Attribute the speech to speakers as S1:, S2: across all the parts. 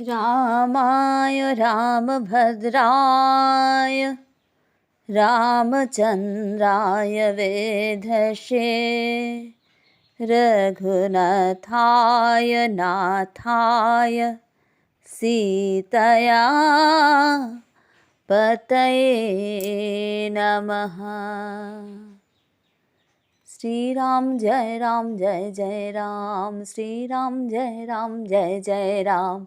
S1: रामाय रामभद्राय रामचन्द्राय वेधसे रघुनाथाय नाथाय सीतया पतये नमः। श्रीराम जय राम जय जय राम श्रीराम जय राम जय जय राम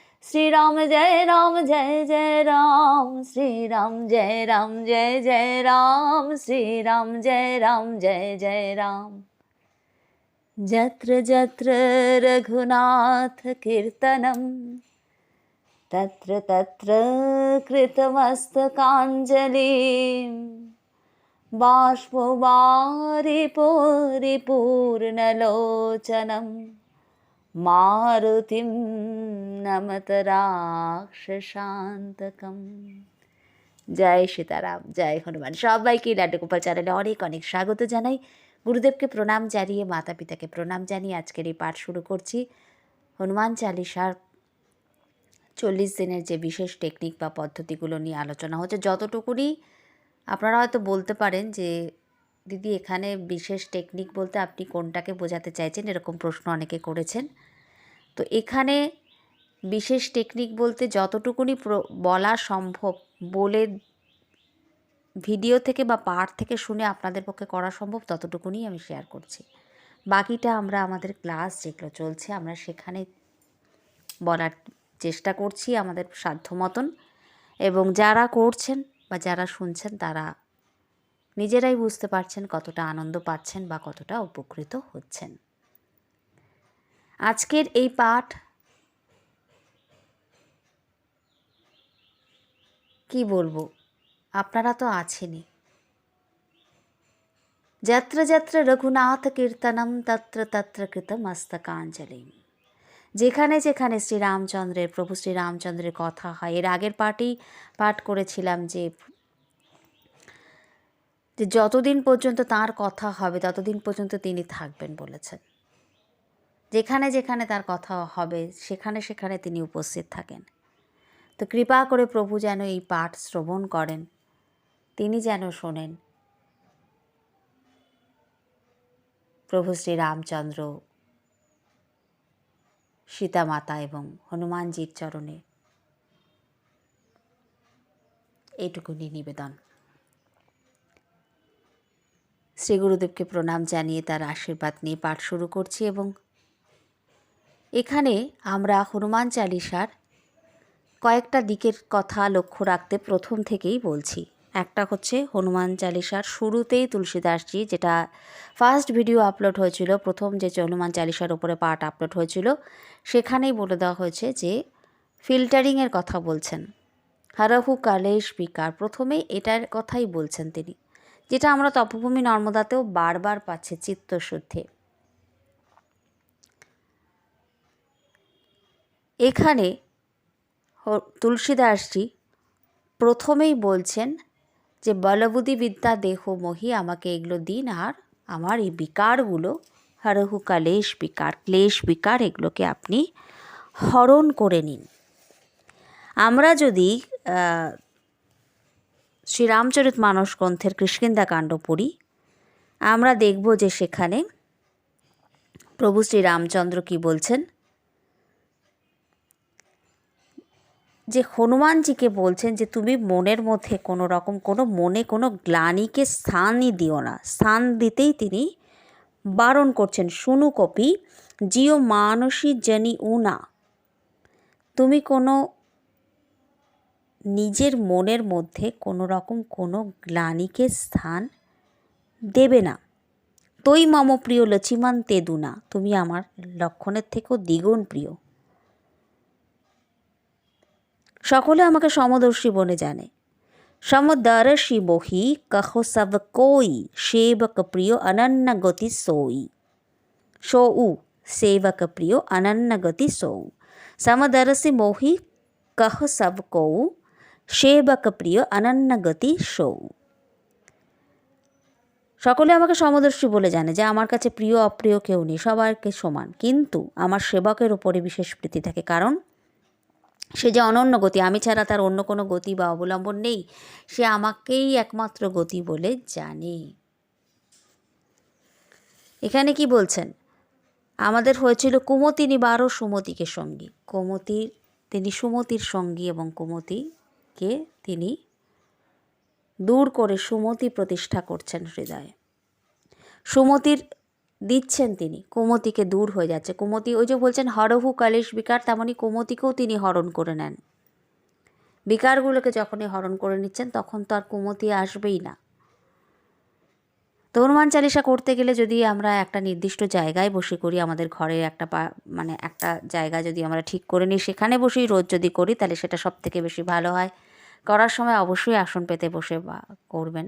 S1: श्रीराम जय राम जय जय राम। श्रीराम जय राम जय जय राम। श्रीराम जय राम जय जय राम। यत्र यत्र रघुनाथ कीर्तनं तत्र तत्र कृतमस्तकाञ्जलिं बाष्पवारि पूर्णलोचनं মারুতিম নমত রাক্ষসান্তকম জয় সীতারাম জয় হনুমান সবাইকে নাট্যগোপাল চ্যানেলে অনেক অনেক স্বাগত জানাই গুরুদেবকে প্রণাম জানিয়ে মাতা পিতাকে প্রণাম জানিয়ে আজকের এই পাঠ শুরু করছি হনুমান চালিসার চল্লিশ দিনের যে বিশেষ টেকনিক বা পদ্ধতিগুলো নিয়ে আলোচনা হচ্ছে যতটুকুনি আপনারা হয়তো বলতে পারেন যে দিদি, এখানে বিশেষ টেকনিক বলতে আপনি কোনটাকে বোঝাতে চাইছেন এরকম প্রশ্ন অনেকে করেছেন। তো এখানে বিশেষ টেকনিক বলতে যতটুকুনি বলা সম্ভব বলে ভিডিও থেকে বা পাঠ থেকে শুনে আপনাদের পক্ষে করা সম্ভব, ততটুকুনি আমি শেয়ার করছি। বাকিটা আমরা আমাদের ক্লাস যেগুলো চলছে, আমরা সেখানে বলার চেষ্টা করছি আমাদের সাধ্য মতন এবং যারা করছেন বা যারা শুনছেন তারা নিজেরাই বুঝতে পারছেন কতটা আনন্দ পাচ্ছেন বা কতটা উপকৃত হচ্ছেন। আজকের এই পাঠ কি বলব? আপনারা তো আছেনই। যত্র যত্র রঘুনাথ কীর্তনম তত্র তত্র কৃত মস্তকাঞ্জলি যেখানে যেখানে শ্রীরামচন্দ্রের, প্রভু শ্রীরামচন্দ্রের কথা হয়। এর আগের পাঠেই পাঠ করেছিলাম যে যে যতদিন পর্যন্ত তার কথা হবে, ততদিন পর্যন্ত তিনি থাকবেন বলেছেন। যেখানে যেখানে তার কথা হবে, সেখানে সেখানে তিনি উপস্থিত থাকেন। তো কৃপা করে প্রভু যেন এই পাঠ শ্রবণ করেন, তিনি যেন শোনেন। প্রভু শ্রী রামচন্দ্র, সীতামাতা এবং হনুমানজির চরণে। এইটুকুনি নিবেদন। শ্রী গুরুদেবকে প্রণাম জানিয়ে তার আশীর্বাদ নিয়ে পাঠ শুরু করছি এবং এখানে আমরা হনুমান চালিসার কয়েকটা দিকের কথা লক্ষ্য রাখতে প্রথম থেকেই বলছি। একটা হচ্ছে হনুমান চালিসার শুরুতেই তুলসীদাসজি, যেটা ফার্স্ট ভিডিও আপলোড হয়েছিল, প্রথম যে হনুমান চালিসার উপরে পাঠ আপলোড হয়েছিল, সেখানেই বলে দেওয়া হয়েছে যে ফিল্টারিংয়ের কথা বলছেন। হারাহু কালেশ বিকার, প্রথমে এটার কথাই বলছেন তিনি। যেটা আমরা তপভূমি নর্মদাতেও বারবার পাচ্ছি চিত্তশুদ্ধি। এখানে তুলসীদাসজি প্রথমেই বলছেন যে, বলবুদ্ধি বিদ্যা দেহ মহি আমাকে এগুলো দিন আর আমার এই বিকারগুলো, হরহু কালেশ বিকার, ক্লেশ বিকার এগুলোকে আপনি হরণ করে নিন। আমরা যদি শ্রীরামচরিত মানস গ্রন্থের কৃষ্কিন্দা কাণ্ড পড়ি। আমরা দেখব যে সেখানে প্রভু শ্রীরামচন্দ্র কি বলছেন। যে হনুমানজিকে বলছেন যে, তুমি মনের মধ্যে কোনো রকম কোনো মনে কোনো গ্লানিকে স্থানই দিও না। স্থান দিতেই তিনি বারণ করছেন, শুনু কপি, জিও মানসী জনি উনা। তুমি কোনো নিজের মনের মধ্যে কোনো রকম কোনো গ্লানিকে স্থান দেবে না। তৈ মম প্রিয় লচিমান তেদুনা তুমি আমার লক্ষণের থেকেও দ্বিগুণ প্রিয়। সকলে আমাকে সমদর্শী বনে জানে। সমদর্শি বহি কহ সব কোই, সেবক প্রিয় অনন্য গতি সোই। সৌ, সেবক প্রিয় অনন্য গতি সৌ। সমদর্শি মোহি কহ সব কৌ সেবক প্রিয় অনন্য গতি সৌ সকলে আমাকে সমদর্শী বলে জানে যে আমার কাছে প্রিয়, অপ্রিয় কেউ নেই, সবাইকে সমান। কিন্তু আমার সেবকের ওপরে বিশেষ প্রীতি থাকে। কারণ সে যে অনন্য গতি, আমি ছাড়া তার অন্য কোনো গতি বা অবলম্বন নেই। সে আমাকেই একমাত্র গতি বলে জানে। এখানে কি বলছেন? আমাদের হয়েছিল কুমতি বারো সুমতিকে সঙ্গী। কুমতির, তিনি সুমতির সঙ্গী এবং কুমতিকে তিনি? দূর করে সুমতি প্রতিষ্ঠা করছেন হৃদয়ে। সুমতির দিচ্ছেন তিনি, কুমতিকে দূর হয়ে যাচ্ছে। কুমতি ওই যে বলছেন, হরহু, কালেশ, বিকার তেমনই কুমতিকেও তিনি হরণ করে নেন। বিকারগুলোকে যখনই হরণ করে নিচ্ছেন, তখন তো আর কুমতি আসবেই না। তো চালিসা করতে গেলে যদি আমরা একটা নির্দিষ্ট জায়গায় বসে করি, আমাদের ঘরের একটা মানে একটা জায়গা যদি আমরা ঠিক করে নিই, সেখানে বসেই রোজ যদি করি, তাহলে সেটা সব থেকে বেশি ভালো হয়। করার সময় অবশ্যই আসন পেতে বসে বা করবেন।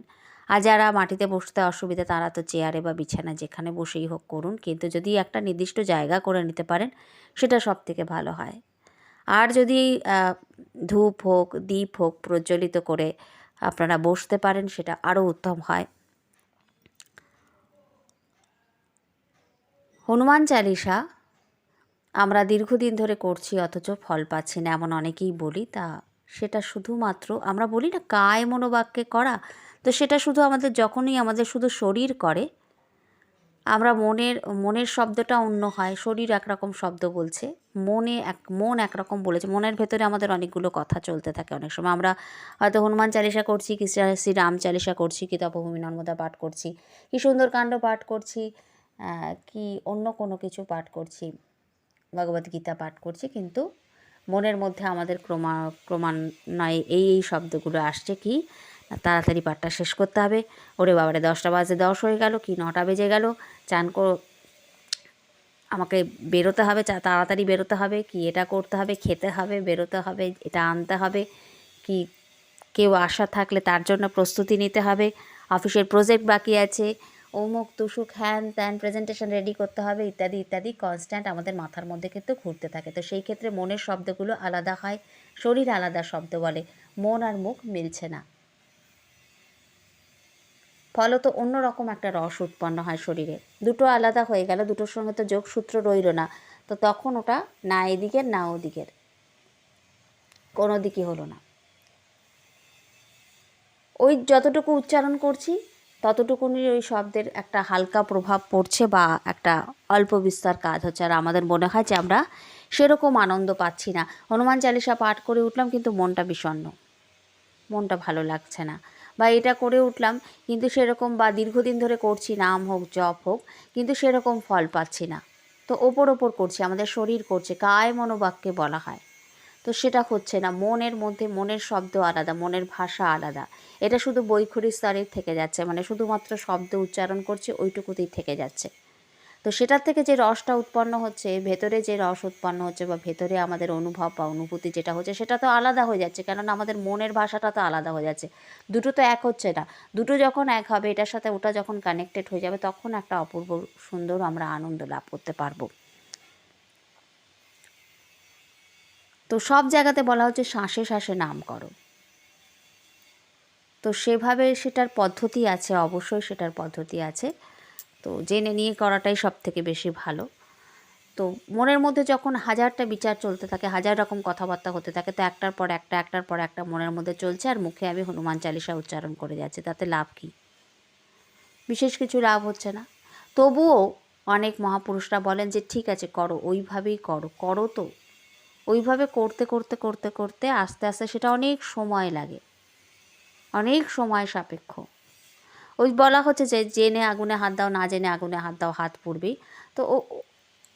S1: আর যারা মাটিতে বসতে অসুবিধা, তারা তো চেয়ারে বা বিছানা যেখানে বসেই হোক করুন। কিন্তু যদি একটা নির্দিষ্ট জায়গা করে নিতে পারেন, সেটা সব থেকে ভালো হয়। আর যদি ধূপ হোক, দ্বীপ হোক প্রজ্বলিত করে আপনারা বসতে পারেন, সেটা আরও উত্তম হয়। হনুমান চালিসা আমরা দীর্ঘদিন ধরে করছি, অথচ ফল পাচ্ছি না, এমন অনেকেই বলি। তা সেটা শুধুমাত্র আমরা বলি না, কায় মনোবাক্যে করা। তো সেটা শুধু আমাদের যখনই আমাদের শুধু শরীর করে, আমরা মনের মনের শব্দটা অন্য হয়, শরীর একরকম শব্দ বলছে, মনে এক, মন একরকম বলেছে, মনের ভেতরে আমাদের অনেকগুলো কথা চলতে থাকে অনেক সময়। আমরা হয়তো হনুমান চালিসা করছি কি শ্রী রাম চালিসা করছি কি তপভূমি নর্মদা পাঠ করছি, কি সুন্দরকাণ্ড পাঠ করছি কি অন্য কোনো কিছু পাঠ করছি? ভগবদ্গীতা পাঠ করছি, কিন্তু মনের মধ্যে আমাদের ক্রমা, ক্রমান্বয়ে এই এই শব্দগুলো আসছে কি, তাড়াতাড়ি পাঠটা শেষ করতে হবে। ওরে বাবারে, দশটা বাজে, দশ হয়ে গেল, কি নটা বেজে গেল? চান কর, আমাকে বেরোতে হবে তাড়াতাড়ি বেরোতে হবে, কি এটা করতে হবে, খেতে হবে, বেরোতে হবে, এটা আনতে হবে, কি কেউ আসা থাকলে তার জন্য প্রস্তুতি নিতে হবে। অফিসের প্রজেক্ট বাকি আছে অমুক, তুসুক, হ্যান ত্যান প্রেজেন্টেশন রেডি করতে হবে, ইত্যাদি ইত্যাদি কনস্ট্যান্ট আমাদের মাথার মধ্যে কিন্তু ঘুরতে থাকে। তো সেই ক্ষেত্রে মনের শব্দগুলো আলাদা হয়, শরীর আলাদা শব্দ বলে, মন আর মুখ মিলছে না। ফলত অন্যরকম একটা রস উৎপন্ন হয় শরীরে। দুটো আলাদা হয়ে গেল, দুটোর সঙ্গে তো যোগসূত্র রইল না। তো তখন ওটা না এদিকের, না ওদিকের। কোনো দিকই হলো না। ওই যতটুকু উচ্চারণ করছি ততটুকুনি ওই শব্দের একটা হালকা প্রভাব পড়ছে বা একটা অল্প বিস্তার কাজ হচ্ছে। আর আমাদের মনে হয় যে আমরা সেরকম আনন্দ পাচ্ছি না। হনুমান চালিসা পাঠ করে উঠলাম কিন্তু মনটা বিষণ্ন মনটা ভালো লাগছে না। বা এটা করে উঠলাম কিন্তু সেরকম বা দীর্ঘদিন ধরে করছি, নাম হোক, জপ হোক, কিন্তু সেরকম ফল পাচ্ছি না। তো ওপর ওপর করছি, আমাদের শরীর করছে, কায় মনোবাক্যে বলা হয়। তো সেটা হচ্ছে না। মনের মধ্যে মনের শব্দ আলাদা, মনের ভাষা আলাদা। এটা শুধু বৈখরি স্তরের থেকে যাচ্ছে মানে শুধুমাত্র শব্দ উচ্চারণ করছে, ওইটুকুতেই থেকে যাচ্ছে। তো সেটার থেকে যে রসটা উৎপন্ন হচ্ছে, ভেতরে যে রস উৎপন্ন হচ্ছে বা ভেতরে আমাদের অনুভব বা অনুভূতি যেটা হচ্ছে, সেটা তো আলাদা হয়ে যাচ্ছে, কেননা আমাদের মনের ভাষাটা তো আলাদা হয়ে যাচ্ছে। দুটো তো এক হচ্ছে না। দুটো যখন এক হবে, এটার সাথে ওটা যখন কানেক্টেড হয়ে যাবে, তখন একটা অপূর্ব সুন্দর আমরা আনন্দ লাভ করতে পারব। তো সব জায়গাতে বলা হচ্ছে শ্বাসে শ্বাসে নাম করো। তো সেভাবে সেটার পদ্ধতি আছে, অবশ্যই সেটার পদ্ধতি আছে। তো জেনে নিয়ে করাটাই সব থেকে বেশি ভালো। তো মনের মধ্যে যখন হাজারটা বিচার চলতে থাকে, হাজার রকম কথাবার্তা হতে থাকে, তো একটার পর একটা, একটার পর একটা মনের মধ্যে চলছে আর মুখে আমি হনুমান চালিসা উচ্চারণ করে যাচ্ছি, তাতে লাভ কী? বিশেষ কিছু লাভ হচ্ছে না। তবুও অনেক মহাপুরুষরা বলেন যে, ঠিক আছে, করো, ওইভাবেই করো করো তো। ওইভাবে করতে করতে করতে করতে আস্তে আস্তে সেটা অনেক সময় লাগে। অনেক সময় সাপেক্ষ। ওই বলা হচ্ছে যে, জেনে আগুনে হাত দাও, না জেনে আগুনে হাত দাও, হাত পুড়বেই তো ও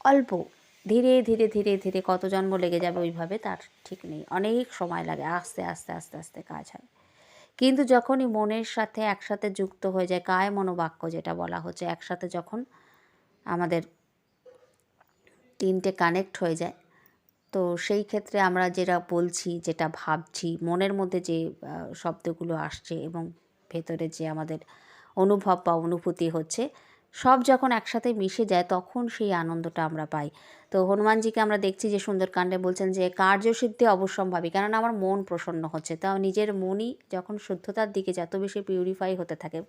S1: অল্প, ধীরে ধীরে ধীরে ধীরে কত জন্ম লেগে যাবে ওইভাবে তার ঠিক নেই। অনেক সময় লাগে, আস্তে আস্তে আস্তে আস্তে কাজ হয়। কিন্তু যখনই মনের সাথে একসাথে যুক্ত হয়ে যায়, কায় মনোবাক্য যেটা বলা হচ্ছে, একসাথে যখন আমাদের তিনটে কানেক্ট হয়ে যায় তো সেই ক্ষেত্রে আমরা যেটা বলছি, যেটা ভাবছি, মনের মধ্যে যে শব্দগুলো আসছে এবং ভেতরে যে আমাদের অনুভব বা অনুভূতি হচ্ছে, সব যখন একসাথে মিশে যায় তখন সেই আনন্দটা আমরা পাই। তো হনুমানজিকে আমরা দেখছি যে সুন্দরকাণ্ডে বলছেন যে, কার্যসিদ্ধি অবশ্যম্ভাবী। কেননা আমার মন প্রসন্ন হচ্ছে। তাও নিজের মনই যখন শুদ্ধতার দিকে যত বেশি পিউরিফাই হতে থাকে,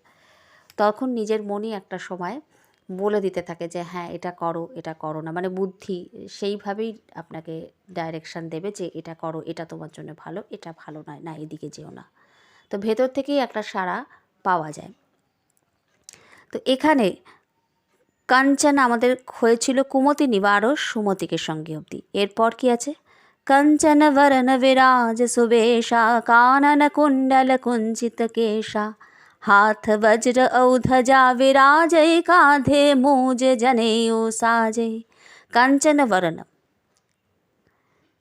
S1: তখন নিজের মনই একটা সময় বলে দিতে থাকে যে হ্যাঁ এটা করো এটা করো না। মানে বুদ্ধি সেইভাবেই আপনাকে ডাইরেকশান দেবে যে, এটা করো, এটা তোমার জন্য ভালো, এটা ভালো নয়, না, এদিকে যেও না। তো ভেতর থেকেই একটা সাড়া পাওয়া যায়। তো এখানে কাঞ্চন আমাদের হয়েছিল কুমতি নিবারস সুমতিকে সঙ্গে অবধি। এরপর কি আছে? কাঞ্চন বরণ বিরাজ সুবেশা, কানন কুণ্ডল কুঞ্চিত কেশা হাত বজ্র ঔধজা বিরাজয় কাঁধে জনে ও সাজে কাঞ্চন বরণ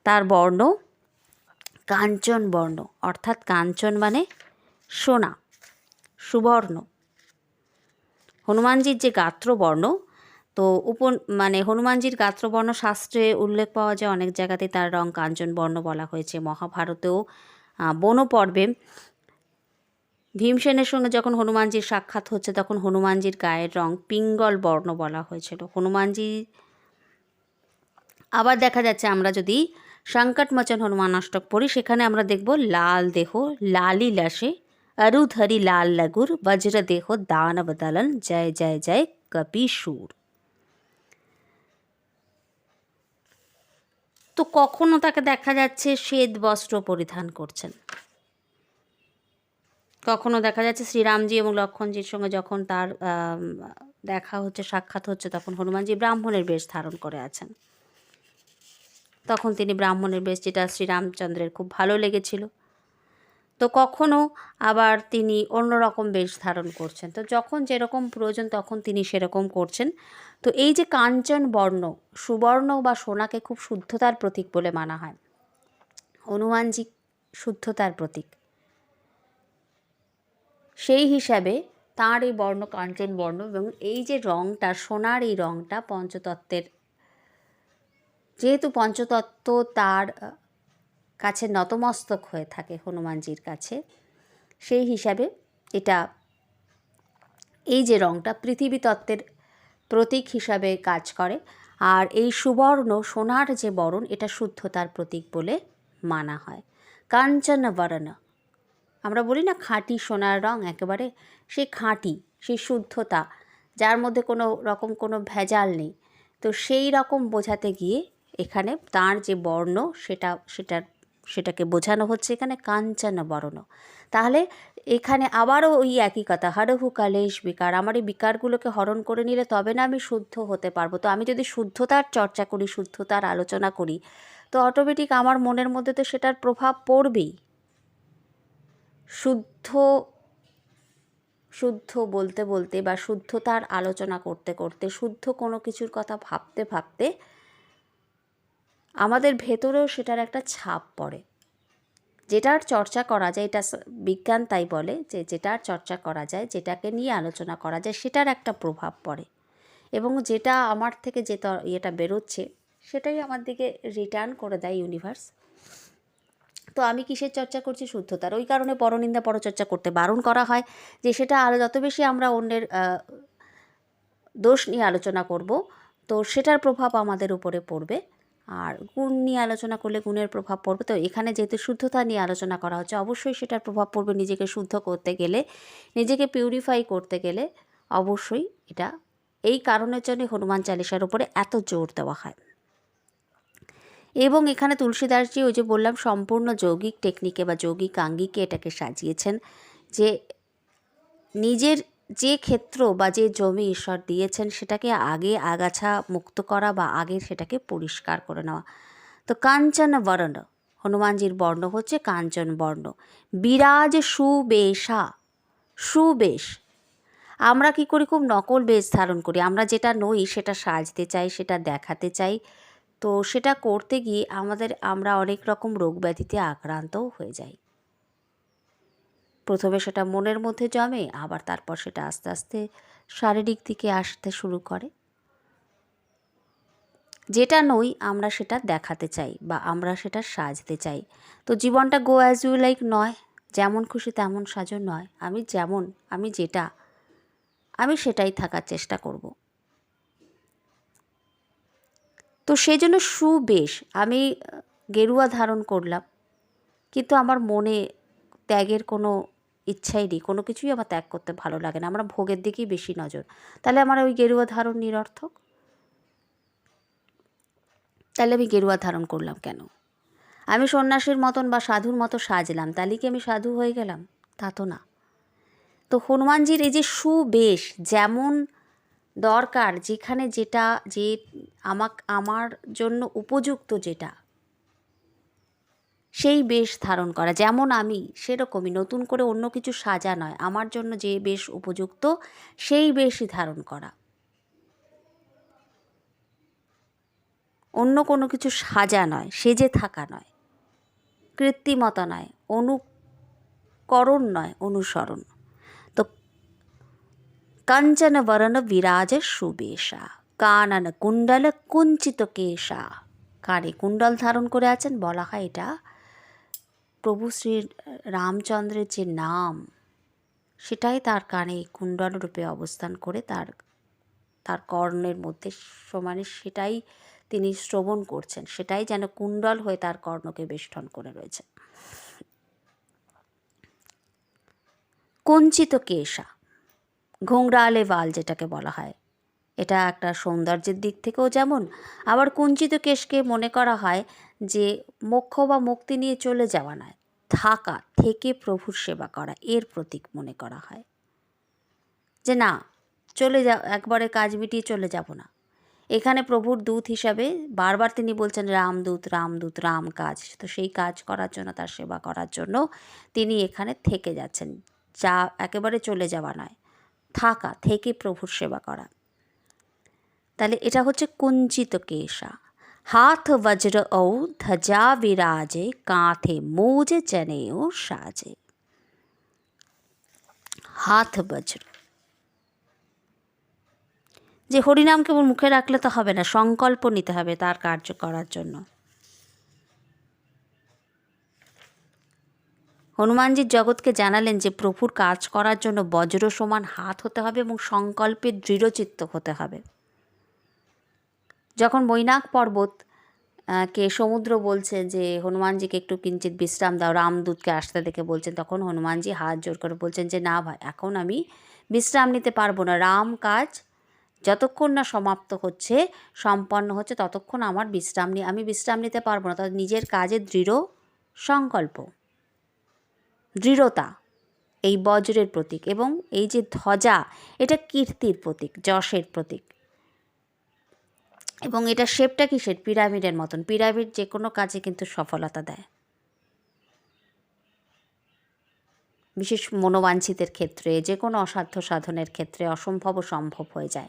S1: তার বর্ণ কাঞ্চন বর্ণ অর্থাৎ কাঞ্চন মানে সোনা সুবর্ণ হনুমানজির যে গাত্রবর্ণ তো উপ মানে হনুমানজির গাত্রবর্ণ শাস্ত্রে উল্লেখ পাওয়া যায়। অনেক জায়গাতে তার রং কাঞ্চন বর্ণ বলা হয়েছে। মহাভারতেও আহ, বন পর্বে ভীমসেনের সঙ্গে যখন হনুমানজির সাক্ষাৎ হচ্ছে, তখন হনুমানজির গায়ের রং পিঙ্গল বর্ণ বলা হয়েছিল। হনুমানজি আবার দেখা যাচ্ছে, আমরা যদি সংকটমোচন হনুমান অষ্টক পড়ি, সেখানে আমরা দেখব লাল দেহ, লালি লাসে, অরুধরি লাল লগুর, বজ্র দেহ, দানব দলন, জয় জয় জয় কপিসুর তো কখনো তাকে দেখা যাচ্ছে, শ্বেত বস্ত্র পরিধান করছেন। কখনো দেখা যাচ্ছে শ্রীরামজি এবং লক্ষণজির সঙ্গে যখন তার দেখা হচ্ছে, সাক্ষাৎ হচ্ছে, তখন হনুমানজি ব্রাহ্মণের বেশ ধারণ করে আছেন। তখন তিনি ব্রাহ্মণের বেশ, যেটা শ্রীরামচন্দ্রের খুব ভালো লেগেছিল। তো কখনো আবার তিনি অন্যরকম বেশ ধারণ করছেন। তো যখন যেরকম প্রয়োজন তখন তিনি সেরকম করছেন। তো এই যে কাঞ্চন বর্ণ, সুবর্ণ বা সোনাকে খুব শুদ্ধতার প্রতীক বলে মানা হয়। হনুমানজি শুদ্ধতার প্রতীক। সেই হিসাবে তাঁর এই বর্ণ, কাঞ্চন বর্ণ এবং এই যে রঙটা সোনার এই রঙটা পঞ্চতত্ত্বের। যেহেতু পঞ্চতত্ত্ব তার কাছে নতমস্তক হয়ে থাকে হনুমানজির কাছে, সেই হিসাবে এটা, এই যে রঙটা পৃথিবী তত্ত্বের প্রতীক হিসাবে কাজ করে। আর এই সুবর্ণ, সোনার যে বরণ, এটা শুদ্ধতার প্রতীক বলে মানা হয়। কাঞ্চন বরণ আমরা বলি না খাঁটি সোনার রং, একেবারে সেই খাঁটি, সেই শুদ্ধতা, যার মধ্যে কোনো রকম কোনো ভেজাল নেই। তো সেই রকম বোঝাতে গিয়ে এখানে তার যে বর্ণ, সেটা, সেটার, সেটাকে বোঝানো হচ্ছে এখানে কাঞ্চন বর্ণ। তাহলে এখানে আবারও ওই একই কথা, হরহু কালেশ বিকার আমার এই বিকারগুলোকে হরণ করে নিলে তবে না আমি শুদ্ধ হতে পারব। তো আমি যদি শুদ্ধতার চর্চা করি, শুদ্ধতার আলোচনা করি, তো অটোমেটিক আমার মনের মধ্যে তো সেটার প্রভাব পড়বেই। শুদ্ধ শুদ্ধ বলতে বলতে বা শুদ্ধতার আলোচনা করতে করতে, শুদ্ধ কোনো কিছুর কথা ভাবতে ভাবতে আমাদের ভেতরেও সেটার একটা ছাপ পড়ে। যেটার চর্চা করা যায়, এটা বিজ্ঞান তাই বলে যে যেটার চর্চা করা যায়, যেটাকে নিয়ে আলোচনা করা যায়, সেটার একটা প্রভাব পড়ে। এবং যেটা আমার থেকে যে ইয়েটা বেরোচ্ছে, সেটাই আমার দিকে রিটার্ন করে দেয় ইউনিভার্স তো আমি কিসের চর্চা করছি? শুদ্ধতার। ওই কারণে পরনিন্দা পরচর্চা করতে বারণ করা হয় যে সেটা আরও যত বেশি আমরা অন্যের দোষ নিয়ে আলোচনা করব, তো সেটার প্রভাব আমাদের উপরে পড়বে। আর গুণ নিয়ে আলোচনা করলে গুণের প্রভাব পড়বে। তো এখানে যেহেতু শুদ্ধতা নিয়ে আলোচনা করা হচ্ছে, অবশ্যই সেটার প্রভাব পড়বে নিজেকে শুদ্ধ করতে গেলে। নিজেকে পিউরিফাই করতে গেলে অবশ্যই এটা, এই কারণের জন্য হনুমান চালিসার উপরে এত জোর দেওয়া হয়। এবং এখানে তুলসীদাসজি ওই যে বললাম, সম্পূর্ণ যৌগিক টেকনিকে বা যৌগিক আঙ্গিকে এটাকে সাজিয়েছেন যে নিজের যে ক্ষেত্র বা যে জমি ঈশ্বর দিয়েছেন সেটাকে আগে আগাছা মুক্ত করা বা আগে সেটাকে পরিষ্কার করে নেওয়া। তো কাঞ্চন বর্ণ, হনুমানজির বর্ণ হচ্ছে কাঞ্চন বর্ণ। বিরাজ সুবেশা, সুবেশ। আমরা কি করি? খুব নকল বেশ ধারণ করি। আমরা যেটা নই সেটা সাজতে চাই, সেটা দেখাতে চাই। তো সেটা করতে গিয়ে আমাদের, আমরা অনেক রকম রোগ ব্যাধিতে আক্রান্তও হয়ে যাই। প্রথমে সেটা মনের মধ্যে জমে, আবার তারপর সেটা আস্তে আস্তে শারীরিক দিকে আসতে শুরু করে। যেটা নই, আমরা সেটা দেখাতে চাই বা আমরা সেটা সাজতে চাই। তো জীবনটা গো অ্যাজ ইউ লাইক নয়, যেমন খুশি তেমন সাজো নয়। আমি যেমন, আমি যেটা, আমি সেটাই থাকার চেষ্টা করব। তো সেই জন্য সুবেশ, আমি গেরুয়া ধারণ করলাম। কিন্তু আমার মনে ত্যাগের কোনো ইচ্ছাই নেই, কোনো কিছুই আমার ত্যাগ করতে ভালো লাগে না। আমার ভোগের দিকেই বেশি নজর। তাহলে আমার ওই গেরুয়া ধারণ নিরর্থক? তাহলে আমি গেরুয়া ধারণ করলাম কেন? আমি সন্ন্যাসীর মতন বা সাধুর মতো সাজলাম, তাহলে কি আমি সাধু হয়ে গেলাম? তা তো না। তো হনুমানজির এই যে সুবেশ, যেমন দরকার যেখানে যেটা যে আমাক, আমার জন্য উপযুক্ত যেটা। সেই বেশ ধারণ করা। যেমন আমি সেরকমই, নতুন করে অন্য কিছু সাজা নয়। আমার জন্য যে বেশ উপযুক্ত, সেই বেশই ধারণ করা। অন্য কোনো কিছু সাজা নয়, সেজে থাকা নয়। কৃত্রিমতা নয়, অনুকরণ নয়, অনুসরণ। কাঞ্চন বরণ বিরাজ সুবেশা কানন কুণ্ডল কুঞ্চিত কেশা কানে কুণ্ডল ধারণ করে আছেন, বলা হয় এটা। প্রভু শ্রী রামচন্দ্রের যে নাম, সেটাই তার কানে কুণ্ডল রূপে অবস্থান করে তার তার কর্ণের মধ্যে সমানে সেটাই তিনি শ্রবণ করছেন। সেটাই যেন কুণ্ডল হয়ে তার কর্ণকে বেষ্টন করে রয়েছে। কঞ্চিত কেশা। ঘোংরালে বাল যেটাকে বলা হয়। এটা একটা সৌন্দর্যের দিক থেকেও যেমন, আবার কুঞ্চিত কেশকে মনে করা হয় যে মোক্ষ বা মুক্তি নিয়ে চলে যাওয়া নয়, থাকা, থেকে প্রভুর সেবা করা, এর প্রতীক মনে করা হয়। যে না, চলে যা একবারে কাজ মিটিয়ে চলে যাব না। এখানে প্রভুর দূত হিসাবে বারবার তিনি বলছেন রামদূত রামদূত রাম কাজ। তো সেই কাজ করার জন্য, তার সেবা করার জন্য তিনি এখানে থেকে যাচ্ছেন। যা একেবারে চলে যাওয়া নয়। থাকা, থেকে প্রভুর সেবা করা। তাহলে এটা হচ্ছে কুঞ্চিত কেশা। হাত বজ্র ঔ ধ্বজা বিরাজে, কাঁথে মোজ, চনেও সাজে। হাত বজ্র। যে হরিনাম কেবল মুখে রাখলে তো হবে না, সংকল্প নিতে হবে তার কার্য করার জন্য। হনুমানজির জগৎকে জানালেন যে, প্রভুর কাজ করার জন্য বজ্র সমান হাত হতে হবে এবং সংকল্পের দৃঢ়চিত্ত হতে হবে। যখন মৈনাক পর্বত কে সমুদ্র বলছে যে, হনুমানজিকে একটু কিঞ্চিত বিশ্রাম দাও রামদূতকে আসতে দেখে বলছেন, তখন হনুমানজি হাত জোর করে বলছেন যে, না ভাই, এখন আমি বিশ্রাম নিতে পারব না। রাম কাজ যতক্ষণ না সমাপ্ত হচ্ছে, সম্পন্ন হচ্ছে, ততক্ষণ আমার বিশ্রাম নিয়ে আমি বিশ্রাম নিতে পারব না। তবে নিজের কাজে দৃঢ় সংকল্প। দৃঢ়তা, এই বজ্রের প্রতীক এবং এই যে ধ্বজা, এটা কীর্তির প্রতীক, যশের প্রতীক। এবং এটা শেপটা কিসের? পিরামিডের মতন। পিরামিড যে কোনো কাজে কিন্তু সফলতা দেয়। বিশেষ মনোবাঞ্ছিতের ক্ষেত্রে যে কোনো অসাধ্য সাধনের ক্ষেত্রে অসম্ভব সম্ভব হয়ে যায়।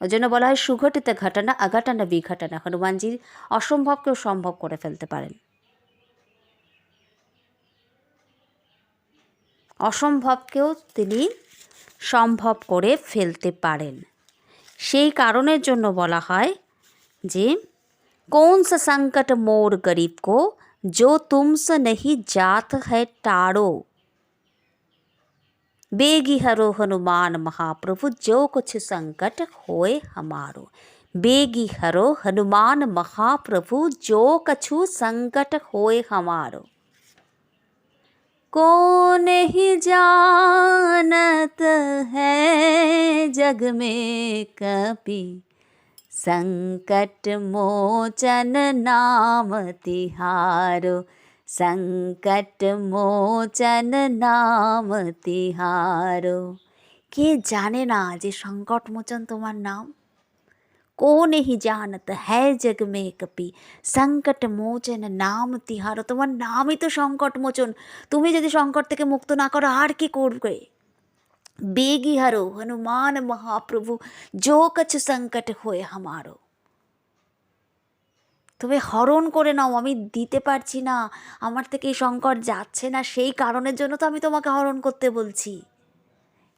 S1: ওই জন্য বলা হয়, সুঘটিত ঘটনা, অঘটনা, বিঘটনা। হনুমানজি অসম্ভবকেও সম্ভব করে ফেলতে পারেন। অসম্ভবকেও তিনি সম্ভব করে ফেলতে পারেন সেই কারণের জন্য বলা হয় যে कौन सा संकट मोर गरीब को जो तुमसे नहीं जात है टाड़ो बेगी हरो हनुमान महाप्रभु जो कुछ संकट होए हमारो बेगी हरो हनुमान महाप्रभु जो कछु संकट होए हमारो कौन ही जानत है जग में कपि संकट मोचन नाम तिहारो संकट मोचन नाम तिहारो কে জানে না যে সংকট মোচন তোমার নাম কোন হি জানত হ্যায় জগ মে কপি সংকট মোচন নাম তিহারো তোমার নামই তো সংকট মোচন তুমি যদি সংকট থেকে মুক্ত না করো আর কি করবে বেগি হারো হনুমান মহাপ্রভু যো কছ সংকট হয়ে হামারো তবে হরণ করে নাও আমি দিতে পারছি না আমার থেকে এই সংকট যাচ্ছে না সেই কারণের জন্য তো আমি তোমাকে হরণ করতে বলছি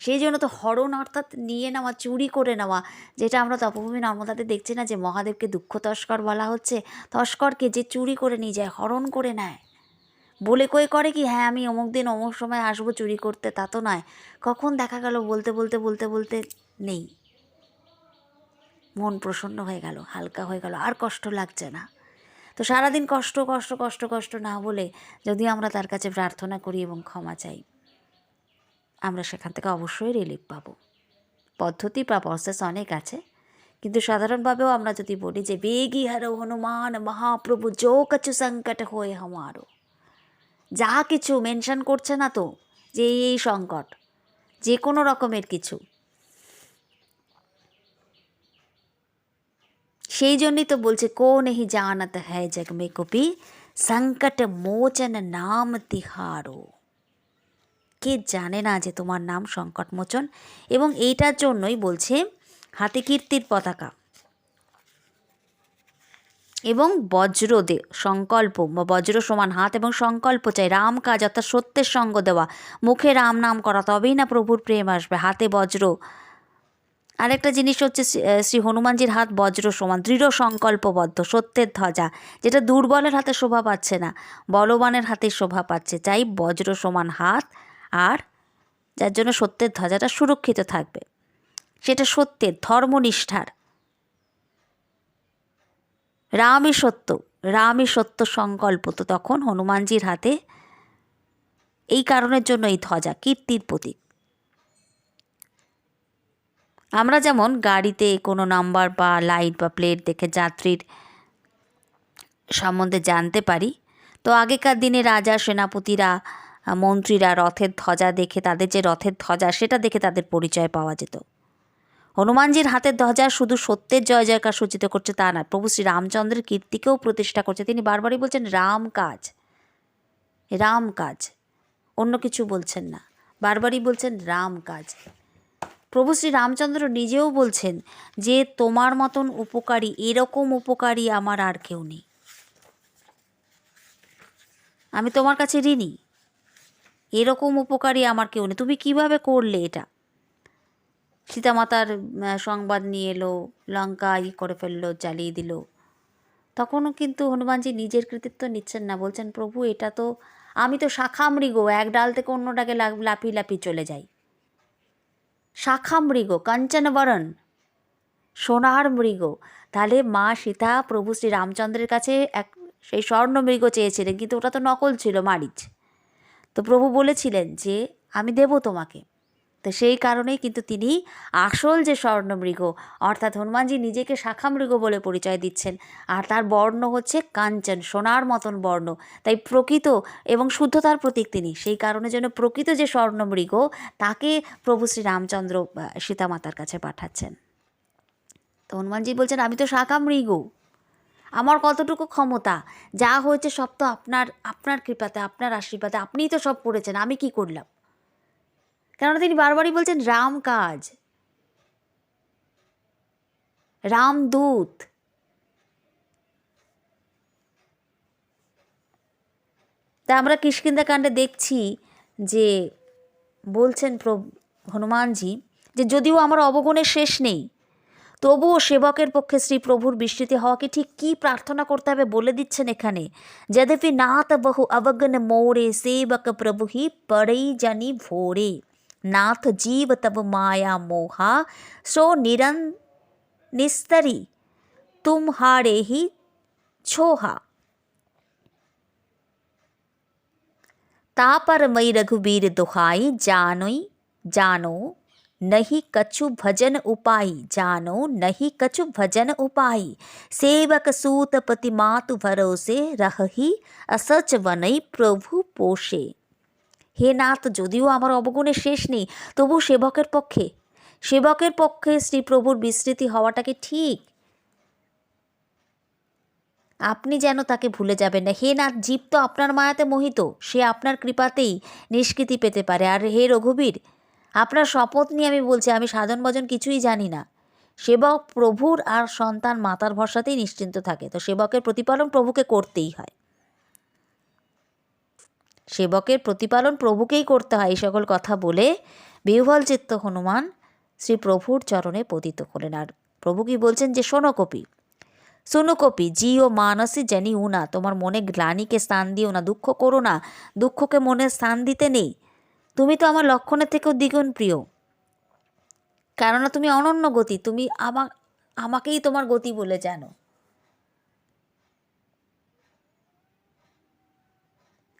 S1: সেই জন্য তো হরণ অর্থাৎ নিয়ে নেওয়া, চুরি করে নেওয়া, যেটা আমরা তপভূমি নর্মদাতে দেখছি না যে মহাদেবকে দুঃখ তস্কর বলা হচ্ছে। তস্করকে যে চুরি করে নিয়ে যায়, হরণ করে নেয়। বলে কই করে কি হ্যাঁ আমি অমুক দিন অমুক সময় আসব চুরি করতে, তা তো নয়। কখন দেখা গেল বলতে বলতে বলতে বলতে নেই। মন প্রসন্ন হয়ে গেল, হালকা হয়ে গেল, আর কষ্ট লাগছে না। তো সারাদিন কষ্ট কষ্ট কষ্ট কষ্ট না বলে যদি আমরা তার কাছে প্রার্থনা করি এবং ক্ষমা চাই। আমরা সেখান থেকে অবশ্যই রিলিফ পাবো। পদ্ধতি বা প্রসেস অনেক আছে, কিন্তু সাধারণভাবেও আমরা যদি বলি যে, বেগি হারো হনুমান, মহাপ্রভু যো কছু সংকট হয়ে হমারো। যা কিছু মেনশন করছে না তো, যে এই সংকট, যে কোনো রকমের কিছু। সেই জন্যই তো বলছে কো নেহি জানত হ্যায় জগ মে কপি সংকট মোচন নাম তিহারো। কে জানে না যে তোমার নাম সংকটমোচন এবং এইটার জন্যই বলছে হাতে কীর্তির পতাকা। এবং বজ্র দে সংকল্প, বজ্র সমান হাত এবং সংকল্প চাই, রাম কাজ অর্থাৎ সত্যের সঙ্গ দেওয়া। মুখে রাম নাম করা, তবেই না প্রভুর প্রেম আসবে। হাতে বজ্র। আরেকটা জিনিস হচ্ছে শ্রী হনুমানজির হাত বজ্র সমান, দৃঢ় সংকল্পবদ্ধ, সত্যের ধ্বজা, যেটা দুর্বলের হাতে শোভা পাচ্ছে না, বলবানের হাতে শোভা পাচ্ছে। চাই বজ্র সমান হাত আর যার জন্য সত্যের ধ্বজাটা সুরক্ষিত থাকবে। সেটা সত্যের ধর্মনিষ্ঠার। রামই সত্য রামই সত্য সংকল্প। তো তখন হনুমানজির হাতে এই কারণের জন্য এই ধ্বজা, কীর্তির প্রতীক। আমরা যেমন গাড়িতে কোনো নাম্বার বা লাইট বা প্লেট দেখে যাত্রীর সম্বন্ধে জানতে পারি, তো আগেকার দিনে রাজা, সেনাপতিরা মন্ত্রীরা রথের ধ্বজা দেখে তাদের যে রথের ধ্বজা, সেটা দেখে তাদের পরিচয় পাওয়া যেত। হনুমানজির হাতের ধ্বজা শুধু সত্যের জয় জয়কার সূচিত করছে তা না, প্রভু শ্রী রামচন্দ্রের কীর্তিকেও প্রতিষ্ঠা করছে। তিনি বারবারই বলছেন, রাম কাজ রাম কাজ। অন্য কিছু বলছেন না। বারবারই বলছেন, রাম কাজ। প্রভু শ্রী রামচন্দ্র নিজেও বলছেন যে, তোমার মতন উপকারী, এরকম উপকারী আমার আর কেউ নেই। আমি তোমার কাছে ঋণী? এরকম উপকারী আমার কেউ নেই। তুমি কীভাবে করলে এটা? সীতামাতার সংবাদ নিয়ে এলো, লঙ্কা ই করে ফেলল, জ্বালিয়ে দিল। তখনও কিন্তু হনুমানজি নিজের কৃতিত্ব নিচ্ছেন না। বলছেন, প্রভু, এটা তো, আমি তো শাখা মৃগ এক ডাল থেকে অন্য ডাকে লা- লাফিয়ে লাফিয়ে চলে যাই। শাখা মৃগ কাঞ্চন বরণ সোনার মৃগ, তাহলে মা সীতা, প্রভু শ্রী রামচন্দ্রের কাছে এক, সেই স্বর্ণ মৃগ চেয়েছিলেন, কিন্তু ওটা তো নকল ছিল মারিচ। তো প্রভু বলেছিলেন যে, আমি দেব তোমাকে। তো সেই কারণেই কিন্তু তিনি আসল যে স্বর্ণমৃগ, অর্থাৎ হনুমানজি নিজেকে শাখা মৃগ বলে পরিচয় দিচ্ছেন, আর তার বর্ণ হচ্ছে কাঞ্চন, সোনার মতন বর্ণ। তাই প্রকৃত এবং শুদ্ধতার প্রতীক তিনি। সেই কারণে যেন প্রকৃত যে স্বর্ণমৃগ, তাকে প্রভু শ্রী রামচন্দ্র সীতামাতার কাছে পাঠাচ্ছেন। তো হনুমানজি বলছেন, আমি তো শাখা মৃগ আমার কতটুকু ক্ষমতা? যা হয়েছে সব তো আপনার আপনার কৃপাতে, আপনার আশীর্বাদে। আপনিই তো সব করেছেন, আমি কি করলাম? কেননা তিনি বারবারই বলছেন, রাম কাজ। রামদূত তা আমরা কিষ্কিন্দা কাণ্ডে দেখছি যে বলছেন হনুমানজি যে যদিও আমার অবগুণের শেষ নেই তবুও সেবকের পক্ষে শ্রী প্রভুর বিস্মৃতি হওয়াকে ঠিক কি প্রার্থনা করতে হবে বলে দিচ্ছেন এখানে। যদ্যপি নাথ বহু অবগ্ন মোরে, সেবক প্রভু হি পরেই জানি ভোরে। নাথ জীব তব মায়া মোহা সো নিরন, নিস্তরি তুম হারে হি ছোহা। তাপর মৈ রঘুবীর দোহাই, জানোই, জানো નહીં કછુ ભજન ઉપાય જાનો નહીં કછુ ભજન ઉપાય સેવક સૂત પતિ માતુ ભરોસે રહી અસચ વનઈ প্রভু পোষে হে নাথ, যদিও আমার অবগুণের শেষ নেই, তবু সেবকের পক্ষে। সেবকের পক্ষে শ্রীপ্রভুর বিস্মৃতি হওয়াটাকে ঠিক? আপনি যেন তাকে ভুলে যাবেন না। হে নাথ, জীব তো আপনার মায়াতে মোহিত। সে আপনার কৃপাতেই নিষ্কৃতি পেতে পারে। আর হে রঘুবীর আপনার শপথ নিয়ে আমি বলছি, আমি সাধন ভজন কিছুই জানি না। সেবক প্রভুর আর সন্তান মাতার ভরসাতেই নিশ্চিন্ত থাকে। তো সেবকের প্রতিপালন প্রভুকে করতেই হয়। সেবকের প্রতিপালন প্রভুকেই করতে হয়, এই সকল কথা বলে বিহ্বল চিত্ত হনুমান শ্রী প্রভুর চরণে পতিত হলেন। আর প্রভু কি বলছেন যে, শোনো কপি শোনো কপি জি ও মানসী জানি উনা, তোমার মনে গ্লানিকে স্থান দিও না, দুঃখ করো না, দুঃখকে মনে স্থান দিতে নেই। তুমি তো আমার লক্ষণের থেকেও দ্বিগুণ প্রিয়। কেননা তুমি অনন্য গতি, তুমি আমা, আমাকেই তোমার গতি বলে জানো।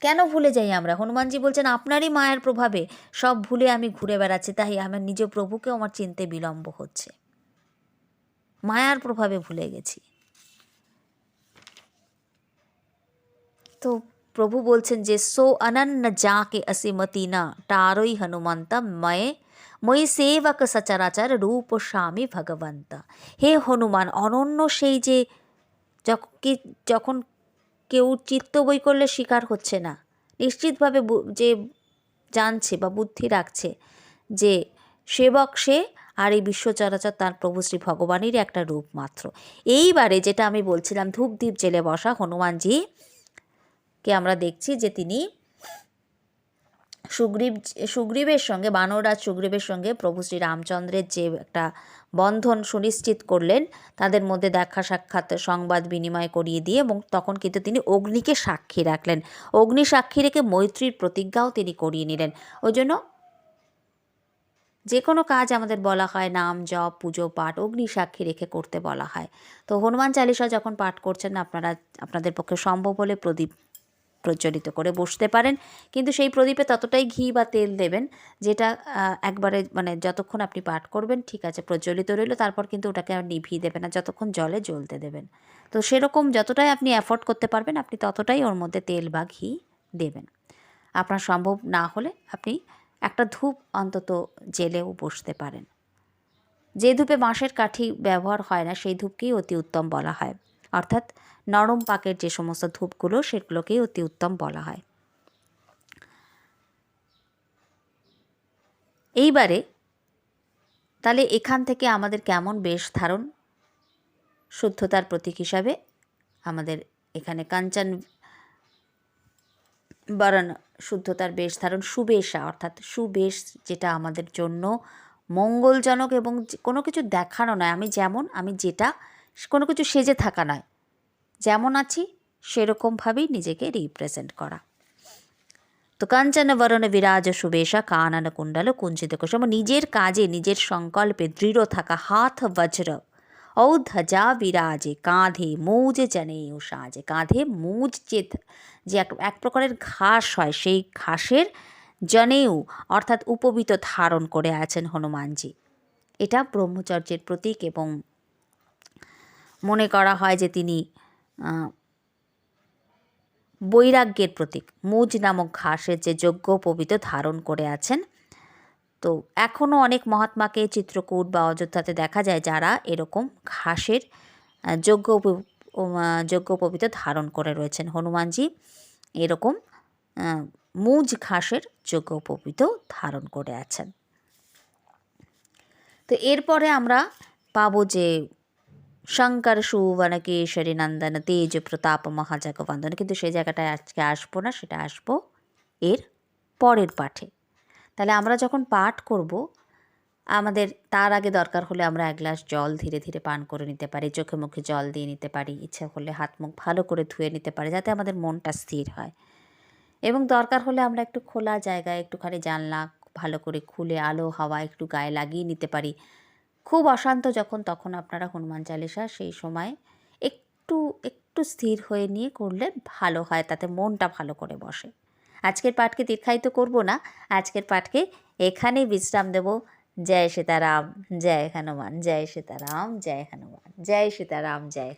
S1: কেন ভুলে যাই আমরা? হনুমানজি বলছেন, আপনারই মায়ের প্রভাবে সব ভুলে আমি ঘুরে বেড়াচ্ছি, তাই আমার নিজ প্রভুকেও আমার চিনতে বিলম্ব হচ্ছে। মায়ার প্রভাবে ভুলে গেছি। তো প্রভু বলছেন যে সো অনন্য যাকে অসীমতি না টারই হনুমন্ত ময়ে মই সেবক সচরাচর রূপ স্বামী ভগবন্ত হে হনুমান অনন্য সেই যে যখন কেউ চিত্ত বই করলে স্বীকার হচ্ছে না নিশ্চিতভাবে যে জানছে বা বুদ্ধি রাখছে যে সেবক সে আর এই বিশ্ব চরাচর তার প্রভু শ্রী ভগবানেরই একটা রূপ মাত্র। এইবারে যেটা আমি বলছিলাম ধূপ দ্বীপ জেলে বসা হনুমানজি আমরা দেখছি যে তিনি সুগ্রীব, সুগ্রীবের সঙ্গে বানরাজ সুগ্রীবের সঙ্গে প্রভু শ্রী রামচন্দ্রের যে একটা বন্ধন সুনিশ্চিত করলেন, তাদের মধ্যে দেখা সাক্ষাৎ সংবাদ বিনিময় করিয়ে দিয়ে এবং তখন কিন্তু তিনি অগ্নিকে সাক্ষী রাখলেন। অগ্নি সাক্ষী রেখে মৈত্রীর প্রতিজ্ঞাও তিনি করিয়ে নিলেন। ওই জন্য যে কোনো কাজ আমাদের বলা হয়, নাম জপ, পুজো, পাঠ, অগ্নি সাক্ষী রেখে করতে বলা হয়। তো হনুমান চালিসা যখন পাঠ করছেন, আপনারা, আপনাদের পক্ষে সম্ভব হলে প্রদীপ প্রজ্বলিত করে বসতে পারেন। কিন্তু সেই প্রদীপে ততটাই ঘি বা তেল দেবেন যেটা একবারে মানে যতক্ষণ আপনি পাঠ করবেন, ঠিক আছে, প্রজ্বলিত রইল, তারপর কিন্তু ওটাকে আর নিভিয়ে দেবেন না, যতক্ষণ জলে জ্বলতে দেবেন। তো সেরকম যতটাই আপনি অ্যাফোর্ড করতে পারবেন, আপনি ততটাই ওর মধ্যে তেল বা ঘি দেবেন। আপনার সম্ভব না হলে আপনি একটা ধূপ অন্তত জেলেও বসতে পারেন। যে ধূপে বাঁশের কাঠি ব্যবহার হয় না, সেই ধূপকেই অতি উত্তম বলা হয়। অর্থাৎ নরম পাকের যে সমস্ত ধূপগুলো সেগুলোকেই অতি উত্তম বলা হয়। এইবারে তাহলে এখান থেকে আমাদের কেমন বেশ ধারণ? শুদ্ধতার প্রতীক হিসাবে আমাদের এখানে কাঞ্চন বরণ শুদ্ধতার বেশ ধারণ সুবেশা অর্থাৎ সুবেশ যেটা আমাদের জন্য মঙ্গলজনক এবং কোনো কিছু দেখানো নয়। আমি যেমন, আমি যেটা, কোনো কিছু সেজে থাকা নয়। যেমন আছি সেরকমভাবেই নিজেকে রিপ্রেজেন্ট করা। তো কাঞ্চন বরণ বিরাজ সুবেশা কানন কুণ্ডল, কুঞ্চিত কুসুম, নিজের কাজে, নিজের সংকল্পে দৃঢ় থাকা হাত, বজ্র। ঔধ্বজা বিরাজে, কাঁধে মৌজ জনে সাজে। কাঁধে মৌজ যে যে এক এক প্রকারের ঘাস হয়, সেই ঘাসের জনেও, অর্থাৎ উপবিত ধারণ করে আছেন হনুমানজি। এটা ব্রহ্মচর্যের প্রতীক এবং মনে করা হয় যে তিনি বৈরাগ্যের প্রতীক। মুজ নামক ঘাসের যে যজ্ঞ পবিত্র ধারণ করে আছেন। তো এখনও অনেক মহাত্মাকে চিত্রকূট বা অযোধ্যাতে দেখা যায় যারা এরকম ঘাসের যজ্ঞ যজ্ঞ পবিত্র ধারণ করে রয়েছেন। হনুমানজি এরকম মুজ ঘাসের যজ্ঞ পবিত্র ধারণ করে আছেন। তো এরপরে আমরা পাবো যে শঙ্কর সুবন কেশরী, নন্দন, তেজ, প্রতাপ মহাজগবন্দন কিন্তু সেই জায়গাটায় আজকে আসব না, সেটা আসব এর পরের পাঠে। তাহলে আমরা যখন পাঠ করব, আমাদের তার আগে দরকার হলে আমরা এক গ্লাস জল ধীরে ধীরে পান করে নিতে পারি, চোখে মুখে জল দিয়ে নিতে পারি, ইচ্ছে হলে হাত মুখ ভালো করে ধুয়ে নিতে পারি, যাতে আমাদের মনটা স্থির হয়। এবং দরকার হলে আমরা একটু খোলা জায়গায় একটুখানি জানলা ভালো করে খুলে আলো, হাওয়া একটু গায়ে লাগিয়ে নিতে পারি। খুব অশান্ত যখন, তখন আপনারা হনুমান চালিসা সেই সময় একটু একটু স্থির হয়ে নিয়ে করলে ভালো হয়, তাতে মনটা ভালো করে বসে। আজকের পাঠকে দীর্ঘায়িত করব না, আজকের পাঠকে এখানেই বিশ্রাম দেব। জয় সীতারাম, জয় হনুমান, জয় সীতারাম, জয় হনুমান, জয় সীতারাম, জয়